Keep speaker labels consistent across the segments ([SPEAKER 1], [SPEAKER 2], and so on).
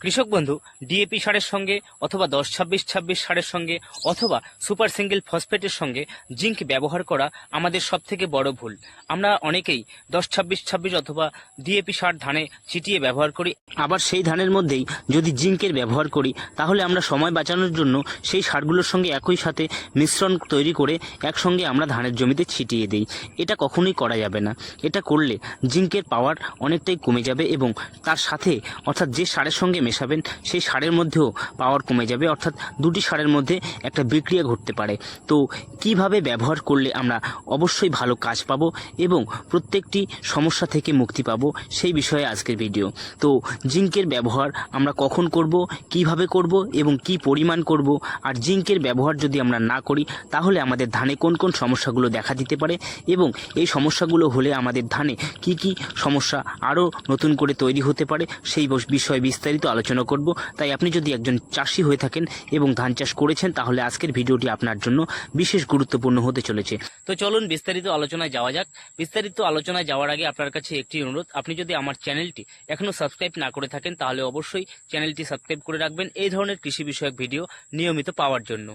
[SPEAKER 1] কৃষক বন্ধু ডিএপি সারের সঙ্গে অথবা দশ ছাব্বিশ ছাব্বিশ সারের সঙ্গে অথবা সুপার সিঙ্গেল ফসফেটের সঙ্গে জিঙ্ক ব্যবহার করা আমাদের সব থেকে বড় ভুল। আমরা অনেকেই দশ ছাব্বিশ ছাব্বিশ অথবা ডিএপি সার ধানে ছিটিয়ে ব্যবহার করি। আবার সেই ধানের মধ্যেই যদি জিঙ্কের ব্যবহার করি, তাহলে আমরা সময় বাঁচানোর জন্য সেই সারগুলোর সঙ্গে একই সাথে মিশ্রণ তৈরি করে একসঙ্গে আমরা ধানের জমিতে ছিটিয়ে দিই। এটা কখনোই করা যাবে না। এটা করলে জিঙ্কের পাওয়ার অনেকটাই কমে যাবে এবং তার সাথে অর্থাৎ যে সারের সঙ্গে মেশাবেন, সেই সারের মধ্যেও পাওয়ার কমে যাবে। অর্থাৎ দুটি সারের মধ্যে একটা বিক্রিয়া ঘটতে পারে। তো কীভাবে ব্যবহার করলে আমরা অবশ্যই ভালো কাজ পাবো এবং প্রত্যেকটি সমস্যা থেকে মুক্তি পাবো, সেই বিষয়ে আজকের ভিডিও তো জিঙ্কের ব্যবহার আমরা কখন করব, কীভাবে করব এবং কি পরিমাণ করব, আর জিঙ্কের ব্যবহার যদি আমরা না করি, তাহলে আমাদের ধানে কোন কোন সমস্যাগুলো দেখা দিতে পারে এবং এই সমস্যাগুলো হলে আমাদের ধানে কি কি সমস্যা আরও নতুন করে তৈরি হতে পারে, সেই বিষয়ে বিস্তারিত আলোচনা করব। তাই আপনি যদি একজন চাষি হয়ে থাকেন এবং ধান চাষ করেছেন, তাহলে আজকের ভিডিওটি আপনার জন্য বিশেষ গুরুত্বপূর্ণ হতে চলেছে। তো চলুন বিস্তারিত আলোচনায় যাওয়া যাক। বিস্তারিত আলোচনায় যাওয়ার আগে আপনার কাছে একটি অনুরোধ, আপনি যদি আমার চ্যানেলটি এখনও সাবস্ক্রাইব না করে থাকেন, তাহলে অবশ্যই চ্যানেলটি সাবস্ক্রাইব করে রাখবেন। এই ধরনের কৃষি বিষয়ক ভিডিও নিয়মিত পাওয়ার জন্য।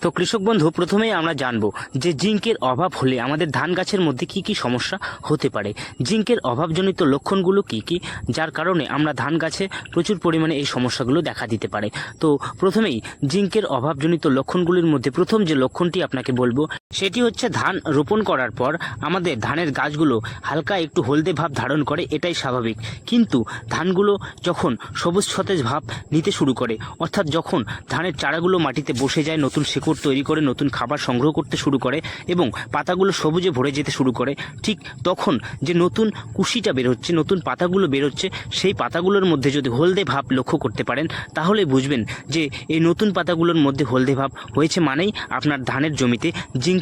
[SPEAKER 1] তো কৃষক বন্ধু, প্রথমেই আমরা জানব যে জিঙ্কের অভাব হলে আমাদের ধান গাছের মধ্যে কি কি সমস্যা হতে পারে। জিঙ্কের অভাবজনিত লক্ষণগুলো কি কি? যার কারণে আমরা ধান গাছে প্রচুর পরিমাণে এই সমস্যাগুলো দেখা দিতে পারে। তো প্রথমেই জিঙ্কের অভাবজনিত লক্ষণগুলির মধ্যে প্রথম যে লক্ষণটি আপনাকে বলব সেটি হচ্ছে ধান রোপণ করার পর আমাদের ধানের গাছগুলো হালকা একটু হলদে ভাব ধারণ করে, এটাই স্বাভাবিক। কিন্তু ধানগুলো যখন সবুজ সতেজ ভাব নিতে শুরু করে, অর্থাৎ যখন ধানের চারাগুলো মাটিতে বসে যায়, নতুন শেকড় তৈরি করে, নতুন খাবার সংগ্রহ করতে শুরু করে এবং পাতাগুলো সবুজে ভরে যেতে শুরু করে, ঠিক তখন যে নতুন কুশিটা বেরোচ্ছে নতুন পাতাগুলো বেরোচ্ছে সেই পাতাগুলোর মধ্যে যদি হলদে ভাব লক্ষ্য করতে পারেন, তাহলে বুঝবেন যে এই নতুন পাতাগুলোর মধ্যে হলদে ভাব হয়েছে মানেই আপনার ধানের জমিতে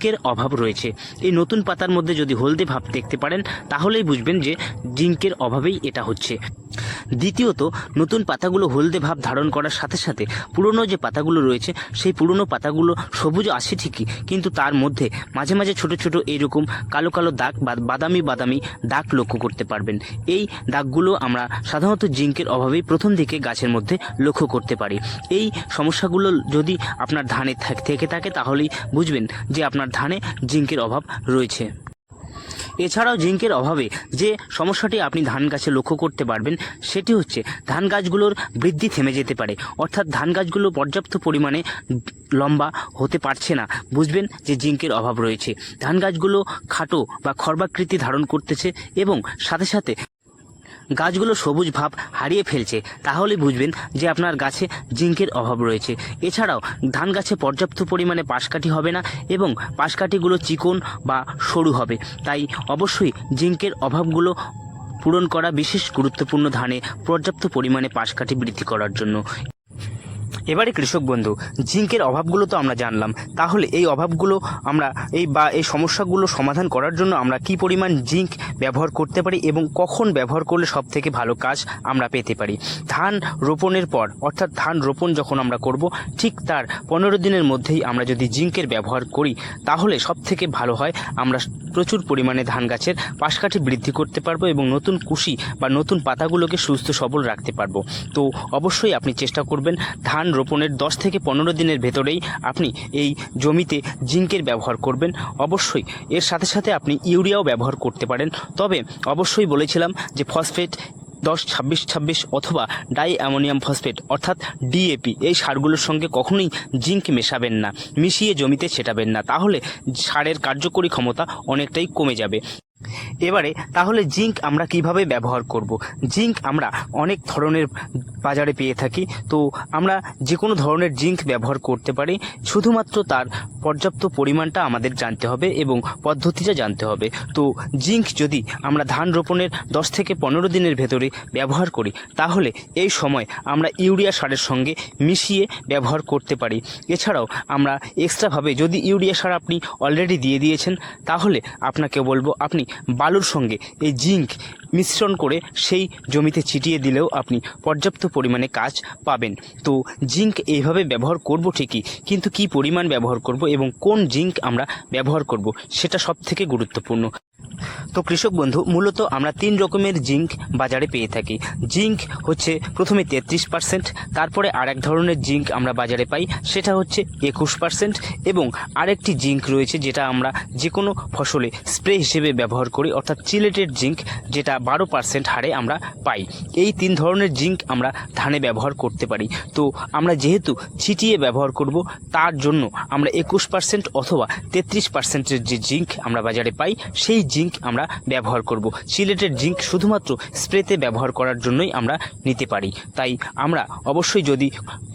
[SPEAKER 1] জিঙ্কের অভাব রয়েছে। এই নতুন পাতার মধ্যে যদি হলদে ভাব দেখতে পারেন, তাহলেই বুঝবেন যে জিঙ্কের অভাবেই এটা হচ্ছে। দ্বিতীয়ত, নতুন পাতাগুলো হলদে ভাব ধারণ করার সাথে সাথে পুরনো যে পাতাগুলো রয়েছে, সেই পুরনো পাতাগুলো সবুজ আসে ঠিকই, কিন্তু তার মধ্যে মাঝে মাঝে ছোট ছোট এইরকম কালো কালো দাগ বা বাদামি বাদামি দাগ লক্ষ্য করতে পারবেন। এই দাগগুলো আমরা সাধারণত জিঙ্কের অভাবেই প্রথম দিকে গাছের মধ্যে লক্ষ্য করতে পারি। এই সমস্যাগুলো যদি আপনার ধানে থাক- থেকে তাহলেই বুঝবেন যে আপনার ধানে জিঙ্কের অভাব রয়েছে। এছাড়াও জিঙ্কের অভাবে যে সমস্যাটি আপনি ধান গাছে লক্ষ্য করতে পারবেন, সেটি হচ্ছে ধান গাছগুলোর বৃদ্ধি থেমে যেতে পারে। অর্থাৎ ধান গাছগুলো পর্যাপ্ত পরিমাণে লম্বা হতে পারছে না। বুঝবেন যে জিঙ্কের অভাব রয়েছে। ধান গাছগুলো খাটো বা খর্বাকৃতি ধারণ করতেছে এবং সাথে সাথে গাছগুলো সবুজ ভাব হারিয়ে ফেলছে। তাহলে বুঝবেন যে আপনার গাছে জিঙ্কের অভাব রয়েছে। এছাড়াও ধান গাছে পর্যাপ্ত পরিমাণে পাশকাঠি হবে না এবং পাশকাঠিগুলো চিকন বা সরু হবে। তাই অবশ্যই জিঙ্কের অভাবগুলো পূরণ করা বিশেষ গুরুত্বপূর্ণ ধানে পর্যাপ্ত পরিমাণে পাশকাঠি বৃদ্ধি করার জন্য। এবারে কৃষক বন্ধু, জিঙ্কের অভাবগুলো তো আমরা জানলাম। তাহলে এই অভাবগুলো আমরা, এই বা, এই সমস্যাগুলো সমাধান করার জন্য আমরা কি পরিমাণ জিঙ্ক ব্যবহার করতে পারি এবং কখন ব্যবহার করলে সব থেকে ভালো কাজ আমরা পেতে পারি? ধান রোপণের পর, অর্থাৎ ধান রোপণ যখন আমরা করব, ঠিক তার পনেরো দিনের মধ্যেই আমরা যদি জিঙ্কের ব্যবহার করি, তাহলে সব থেকে ভালো হয় আমরা প্রচুর পরিমাণে ধান গাছের পাশকাঠি বৃদ্ধি করতে পারব এবং নতুন কুশি বা নতুন পাতাগুলোকে সুস্থ সবল রাখতে পারব। তো অবশ্যই আপনি চেষ্টা করবেন ধান রোপণের দশ থেকে পনেরো দিনের ভেতরেই আপনি এই জমিতে জিঙ্কের ব্যবহার করবেন। অবশ্যই এর সাথে সাথে আপনি ইউরিয়াও ব্যবহার করতে পারেন। তবে অবশ্যই বলেছিলাম যে ফসফেট দশ, ছাব্বিশ ছাব্বিশ অথবা ডাই অ্যামোনিয়াম ফসফেট, অর্থাৎ ডিএপি এই সারগুলোর সঙ্গে কখনোই জিঙ্ক মেশাবেন না, মিশিয়ে জমিতে ছেটাবেন না। তাহলে সারের কার্যকরী ক্ষমতা অনেকটাই কমে যাবে। এবারে, তাহলে জিঙ্ক আমরা কীভাবে ব্যবহার করব? জিঙ্ক আমরা অনেক ধরনের বাজারে পেয়ে থাকি, তো আমরা যে কোনো ধরনের জিঙ্ক ব্যবহার করতে পারি। শুধুমাত্র তার পর্যাপ্ত পরিমাণটা আমাদের জানতে হবে এবং পদ্ধতিটা জানতে হবে। তো জিঙ্ক যদি আমরা ধান রোপণের দশ থেকে পনেরো দিনের ভেতরে ব্যবহার করি, তাহলে এই সময় আমরা ইউরিয়া সারের সঙ্গে মিশিয়ে ব্যবহার করতে পারি। এছাড়াও আমরা এক্সট্রাভাবে যদি ইউরিয়া সার আপনি অলরেডি দিয়ে দিয়েছেন, তাহলে আপনাকে বলব, আপনি বালুর সঙ্গে এই জিঙ্ক মিশ্রণ করে সেই জমিতে ছিটিয়ে দিলেও আপনি পর্যাপ্ত পরিমাণে কাজ পাবেন। তো জিঙ্ক এইভাবে ব্যবহার করব ঠিকই, কিন্তু কি পরিমাণ ব্যবহার করব এবং কোন জিঙ্ক আমরা ব্যবহার করব সেটা সবথেকে গুরুত্বপূর্ণ। তো কৃষক বন্ধু, মূলত আমরা তিন রকমের জিঙ্ক বাজারে পেয়ে থাকি। জিঙ্ক হচ্ছে প্রথমে তেত্রিশ পার্সেন্ট তারপরে আরেক ধরনের জিঙ্ক আমরা বাজারে পাই, সেটা হচ্ছে একুশ পার্সেন্ট এবং আরেকটি জিঙ্ক রয়েছে যেটা আমরা যে কোনো ফসলে স্প্রে হিসেবে ব্যবহার করি, অর্থাৎ চিলেটেড জিঙ্ক, যেটা বারো পার্সেন্ট হারে আমরা পাই। এই তিন ধরনের জিঙ্ক আমরা ধানে ব্যবহার করতে পারি। তো আমরা যেহেতু ছিটিয়ে ব্যবহার করব, তার জন্য আমরা একুশ পার্সেন্ট অথবা তেত্রিশ পার্সেন্টের যে জিঙ্ক আমরা বাজারে পাই, সেই জিঙ্ক আমরা ব্যবহার করব। সিলেটের জিঙ্ক শুধুমাত্র স্প্রেতে ব্যবহার করার জন্যই আমরা নিতে পারি। তাই আমরা অবশ্যই যদি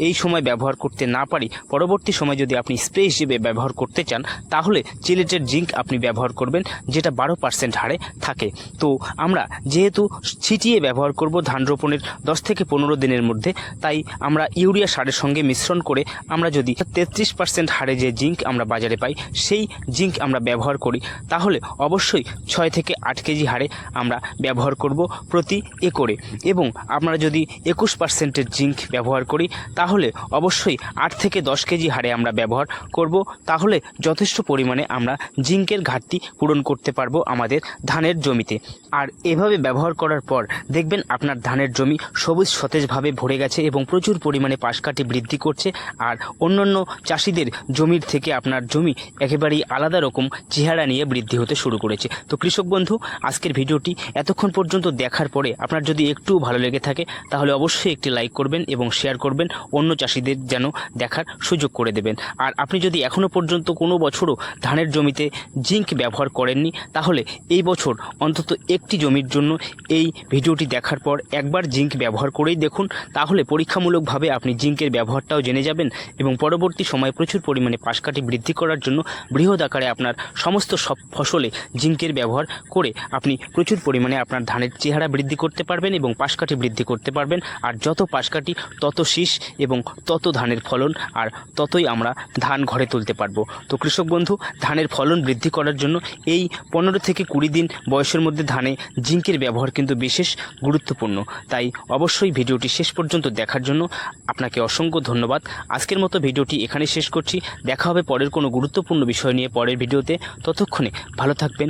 [SPEAKER 1] এই সময় ব্যবহার করতে না পারি, পরবর্তী সময় যদি আপনি স্প্রে হিসেবে ব্যবহার করতে চান, তাহলে চিলেটের জিঙ্ক আপনি ব্যবহার করবেন, যেটা বারো পার্সেন্ট হারে থাকে। তো আমরা যেহেতু ছিটিয়ে ব্যবহার করব ধান রোপণের দশ থেকে পনেরো দিনের মধ্যে, তাই আমরা ইউরিয়া সারের সঙ্গে মিশ্রণ করে আমরা যদি তেত্রিশ পার্সেন্ট হারে যে জিঙ্ক আমরা বাজারে পাই, সেই জিঙ্ক আমরা ব্যবহার করি। তাহলে অবশ্যই ছয় থেকে আট কেজি হারে আমরা ব্যবহার করব প্রতি একরে। এবং আমরা যদি একুশ পার্সেন্টের জিঙ্ক ব্যবহার করি, তাহলে অবশ্যই আট থেকে দশ কেজি হারে আমরা ব্যবহার করব। তাহলে যথেষ্ট পরিমাণে আমরা জিঙ্কের ঘাটতি পূরণ করতে পারব আমাদের ধানের জমিতে। আর এভাবে ব্যবহার করার পর দেখবেন আপনার ধানের জমি সবুজ সতেজভাবে ভরে গেছে এবং প্রচুর পরিমাণে পাশকাঠি বৃদ্ধি করছে। আর অন্যান্য চাষিদের জমির থেকে আপনার জমি একেবারেই আলাদা রকম চেহারা নিয়ে বৃদ্ধি হতে শুরু করেছে। তো কৃষক বন্ধু, আজকের ভিডিওটি এতক্ষণ পর্যন্ত দেখার পরে আপনার যদি একটুও ভালো লেগে থাকে, তাহলে অবশ্যই একটি লাইক করবেন এবং শেয়ার করবেন, অন্য চাষিদের যেন দেখার সুযোগ করে দেবেন। আর আপনি যদি এখনও পর্যন্ত কোনো বছরও ধানের জমিতে জিঙ্ক ব্যবহার করেননি, তাহলে এই বছর অন্তত একটি জমির জন্য এই ভিডিওটি দেখার পর একবার জিঙ্ক ব্যবহার করেই দেখুন, তাহলে পরীক্ষামূলকভাবে আপনি জিঙ্কের ব্যবহারটাও জেনে যাবেন এবং পরবর্তী সময়ে প্রচুর পরিমাণে পাশকাঠি বৃদ্ধি করার জন্য বৃহৎ আকারে আপনার সমস্ত সব ফসলে জিঙ্কের ব্যবহার করে আপনি প্রচুর পরিমাণে আপনার ধানের চেহারা বৃদ্ধি করতে পারবেন এবং পাশকাঠি বৃদ্ধি করতে পারবেন। আর যত পাশকাঠি, তত শীষ এবং তত ধানের ফলন আর ততই আমরা ধান ঘরে তুলতে পারব। তো কৃষক বন্ধু, ধানের ফলন বৃদ্ধি করার জন্য এই পনেরো থেকে কুড়ি দিন বয়সের মধ্যে ধানে জিঙ্কের ব্যবহার কিন্তু বিশেষ গুরুত্বপূর্ণ। তাই অবশ্যই ভিডিওটি শেষ পর্যন্ত দেখার জন্য আপনাকে অসংখ্য ধন্যবাদ। আজকের মতো ভিডিওটি এখানে শেষ করছি। দেখা হবে পরের কোনো গুরুত্বপূর্ণ বিষয় নিয়ে পরের ভিডিওতে। ততক্ষণে ভালো থাকবেন